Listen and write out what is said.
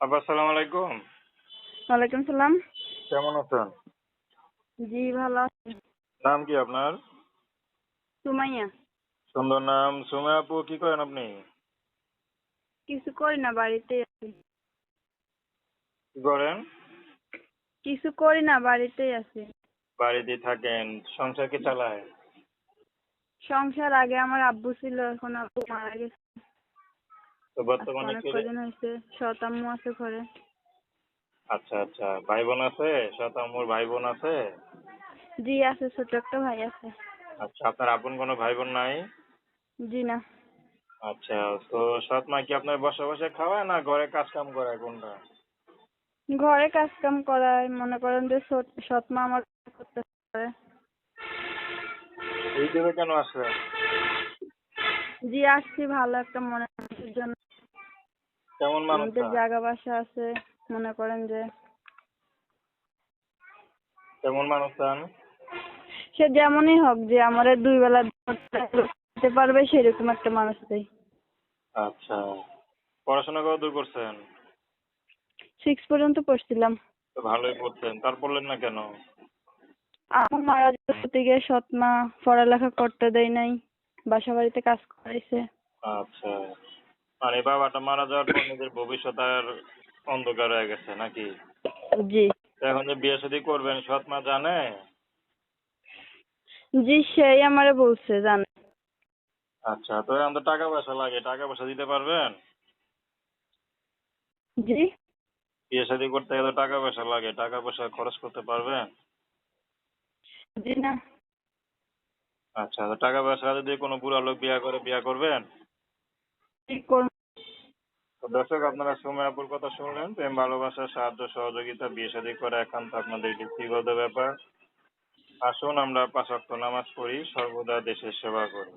আপা আসসালামু আলাইকুম। ওয়ালাইকুম সালাম। কেমন আছেন? জি ভালো আছি। নাম কি আপনার? সুমাইয়া। সুন্দর নাম। সুমা আপু কি করেন আপনি? কিছু করি না বাড়িতে আছি। কি করেন? কিছু করি না বাড়িতেই আছি। বাড়িতে থাকেন। সংসার কি চালায়? সংসার আগে আমার আব্বু ছিল এখন আব্বু মারা গেছে। তো বর্তমানে কে কদিন হয়েছে শতাম্মু আছে ঘরে। আচ্ছা আচ্ছা ভাই বোন আছে? শতাম্মুর ভাই বোন আছে? জি আছে ছোট একটা ভাই আছে। আচ্ছা আপনার আপন কোনো ভাই বোন নাই? জি না। আচ্ছা তো সৎ মা কি আপনার বসে বসে খাওয়ায় না ঘরে কাজ কাম করায় কোনটা? ঘরে কাজ কাম করায় মনে করেন যে সৎ- সৎ মা আমার করতে পারে। এই দেবে কেন আসলেন জি আসছি ভালো একটা মনে মানুষের জন্য। কেমন মানুষ আমাদের জায়গা বাসা আছে মনে করেন যে। কেমন মানুষ চান সে যেমনই হোক যে আমার দুই বেলা দিতে পারবে সেরকম একটা মানুষ চাই আচ্ছা। পড়াশোনা কত দূর করছেন? সিক্স পর্যন্ত পড়ছিলাম। তো ভালোই পড়ছেন। তার পড়লেন না কেন? আমার মারা যাওয়ার থেকে সৎ মা পড়ালেখা করতে দেয় নাই। বাসা বাড়িতে কাজ করাইছে। আচ্ছা। মানে বাবাটা মারা যাওয়ার পর নিজের ভবিষ্যৎ আর অন্ধকার হয়ে গেছে নাকি? জি। এখন যে বিয়ে শাদী করবেন সৎ মা জানে? জি সেই আমারে বলছে জানে। আচ্ছা তো এখন তো টাকা পয়সা লাগে টাকা পয়সা দিতে পারবেন? জি। বিয়ে শাদী করতে গেলে টাকা পয়সা লাগে টাকা পয়সা খরচ করতে পারবেন? জি না। আচ্ছা তো টাকা পয়সা যদি কোনো বুড়া লোক বিয়া করে বিয়া করবেন? তো দর্শক আপনারা সময় আপুর কথা শুনলেন প্রেম ভালোবাসা সাহায্য সহযোগিতা বিয়ে শাদী করা একান্ত আপনাদের ব্যক্তিগত ব্যাপার। আসুন আমরা পাঁচ নামাজ পড়ি সর্বদা দেশের সেবা করি।